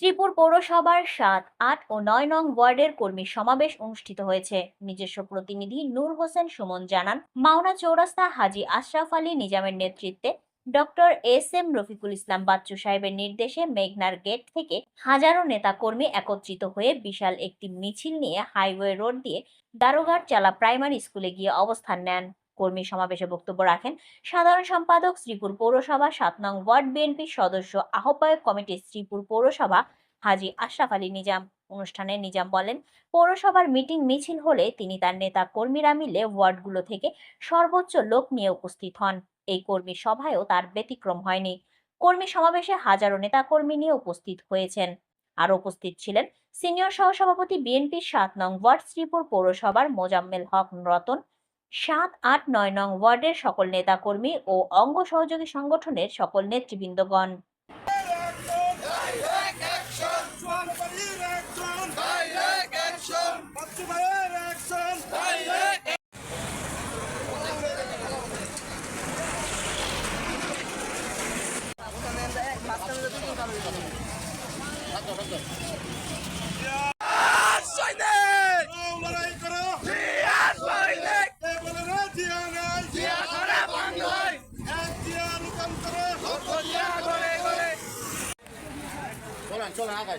শ্রীপুর পৌরসভার সাত, আট ও নয় নং ওয়ার্ডের কর্মী সমাবেশ অনুষ্ঠিত হয়েছে। নিজস্ব প্রতিনিধি নূর হোসেন সুমন জানান, মাওনা চৌরাস্তা হাজী আশরাফ আলী নিজামের নেতৃত্বে doctor S M Rafiqul Islam Bachchu সাহেবের নির্দেশে মেঘনার গেট থেকে হাজারো নেতাকর্মী একত্রিত হয়ে বিশাল একটি মিছিল নিয়ে হাইওয়ে রোড দিয়ে দারোঘাট চালা প্রাইমারি স্কুলে গিয়ে অবস্থান নেন। কর্মী সমাবেশে বক্তব্য রাখেন সাধারণ সম্পাদক শ্রীপুর পৌরসভা, সাত নং ওয়ার্ড বিএনপির সদস্য আহ্বায়ক কমিটি শ্রীপুর পৌরসভা, হাজী আশরাফ আলী নিজাম। অনুষ্ঠানে নিজাম বলেন, পৌরসভার মিটিং মিছিল হলে তিনি তার নেতা কর্মীরা মিলে ওয়ার্ডগুলো থেকে সর্বোচ্চ লোক নিয়ে উপস্থিত হন। এই কর্মী সভায়ও তার ব্যতিক্রম হয়নি। কর্মী সমাবেশে হাজারো নেতা কর্মী নিয়ে উপস্থিত হয়েছেন। আর উপস্থিত ছিলেন সিনিয়র সহসভাপতি বিএনপির সাত নং ওয়ার্ড শ্রীপুর পৌরসভার মোজাম্মেল হক রতন সাত আট নয় নং ওয়ার্ডের সকল নেতাকর্মী ও অঙ্গ সহযোগী সংগঠনের সকল নেতৃবৃন্দগণ। চলেন আগাই।